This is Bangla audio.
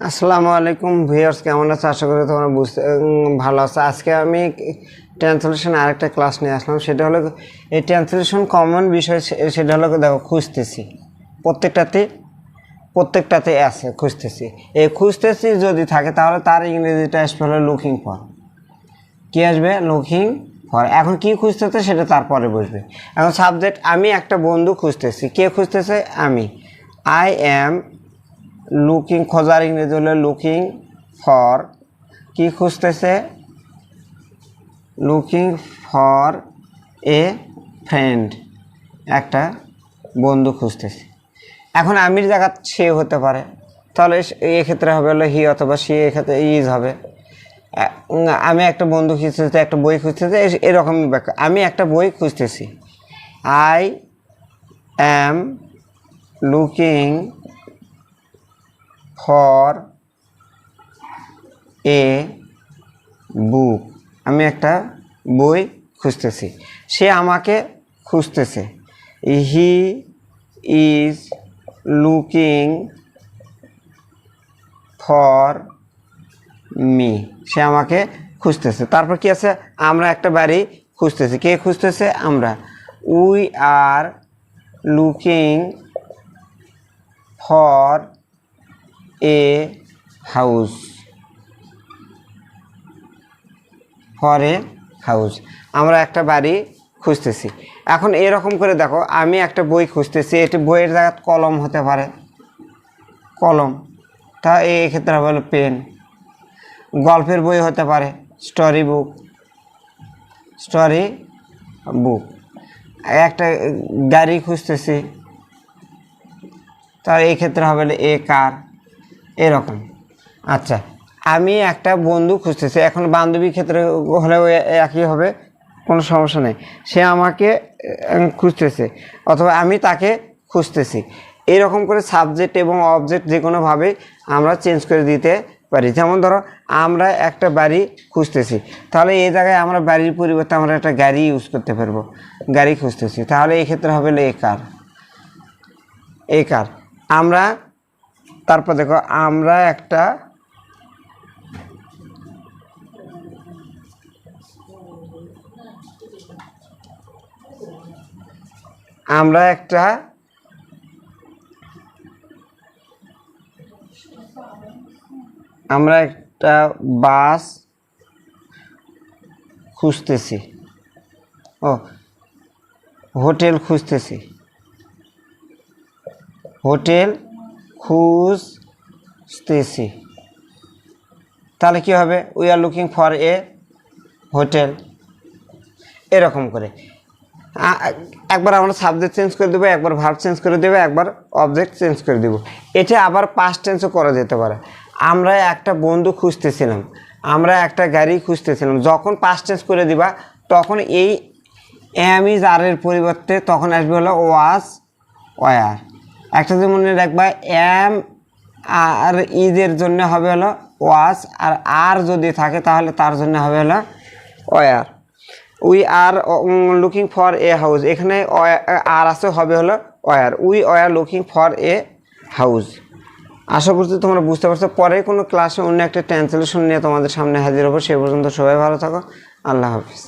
আসসালামু আলাইকুম ভিউয়ার্স, কেমন আছে? আশা করি তোমরা বুঝতে ভালো আছে। আজকে আমি ট্রান্সলেশন আরেকটা ক্লাস নিয়ে আসলাম। সেটা হলো এই ট্রান্সলেশন কমন বিষয় সেটা হলো দেখো, খুঁজতেছি। প্রত্যেকটাতে প্রত্যেকটাতে আছে, খুঁজতেছি। এই খুঁজতেছি যদি থাকে, তাহলে তার ইংরেজিটা আসবে হলো লুকিং ফর কি আসবে? লুকিং ফর এখন কি খুঁজতেছে সেটা তারপরে বুঝবে। এখন সাবজেক্ট আমি একটা বন্ধু খুঁজতেছি। কে খুঁজতেছে? আমি। আই অ্যাম লুকিং খোঁজার ইংরেজি হলো লুকিং ফর কি খুঁজতেছে? লুকিং ফর এ ফ্রেন্ড একটা বন্ধু খুঁজতেছে। এখন আমির জায়গা সে হতে পারে। তাহলে এক্ষেত্রে হবে হলো হি অথবা সে এক্ষেত্রে ইজ হবে। আমি একটা বন্ধু খুঁজতেছি, একটা বই খুঁজতেছি, এ- এরকমই ব্যাখ্যা। আমি একটা বই খুঁজতেছি। I am looking for a book আমি একটা বই খুঁজতেছি। সে আমাকে খুঁজতেছে। He is looking for me. সে আমাকে খুঁজতেছে। তারপর কি আছে? আমরা একটা বাড়ি খুঁজতেছি। কে খুঁজতেছে? আমরা। We are looking for a house. For a house. আমরা একটা বাড়ি খুঁজতেছি। এখন এরকম করে দেখো, আমি একটা বই খুঁজতেছি, এটি বইয়ের জায়গায় কলম হতে পারে। কলম। তা এই ক্ষেত্রে হলো পেন। গল্পের বই হতে পারে স্টোরি বুক স্টোরি বুক একটা গাড়ি খুঁজতেছি। তার এই ক্ষেত্রে হবে এ কার। এরকম। আচ্ছা আমি একটা বন্ধু খুঁজতেছি, এখন বান্ধবীর ক্ষেত্রে হলেও এ- একই হবে, কোনো সমস্যা নেই। সে আমাকে খুঁজতেছে, অথবা আমি তাকে খুঁজতেছি। এরকম করে সাবজেক্ট এবং অবজেক্ট যে কোনোভাবে আমরা চেঞ্জ করে দিতে পারি। যেমন ধরো, আমরা একটা বাড়ি খুঁজতেছি, তাহলে এই জায়গায় আমরা বাড়ির পরিবর্তে আমরা একটা গাড়ি ইউজ করতে পারব, গাড়ি খুঁজতেছি। তাহলে এই ক্ষেত্রে হবে এ কার এই কার আমরা তারপর দেখো আমরা একটা আমরা একটা আমরা একটা বাস খুঁজতেছি। ও হোটেল খুঁজতেছি। হোটেল খুঁজতেছি তাহলে কি হবে? We are looking for a hotel এরকম করে। একবার আমরা সাবজেক্ট চেঞ্জ করে দেবো, একবার ভার্ব চেঞ্জ করে দেবো, একবার অবজেক্ট চেঞ্জ করে দেবো। এটা আবার পাস্ট টেন্সও করা যেতে পারে। আমরা একটা বন্ধু খুঁজতেছিলাম। আমরা একটা গাড়ি খুঁজতেছিলাম। যখন পাস্ট টেন্স করে দিবা, তখন এই ইজ আরের পরিবর্তে তখন আসবে হলো ওয়াজ ওয়ার একটা যে মনে রাখবা, এম আর ইজের জন্য হবে হলো ওয়াজ আর আর যদি থাকে তাহলে তার জন্য হবে হলো were. We are looking for a house এখানে আর আছে, হবে হলো were. We were looking for a house আশা করছি তোমরা বুঝতে পারছ। পরে কোনো ক্লাসে অন্য একটা ট্রান্সলেশন নিয়ে তোমাদের সামনে হাজির হব। সে পর্যন্ত সবাই ভালো থাকো। আল্লাহ হাফিজ।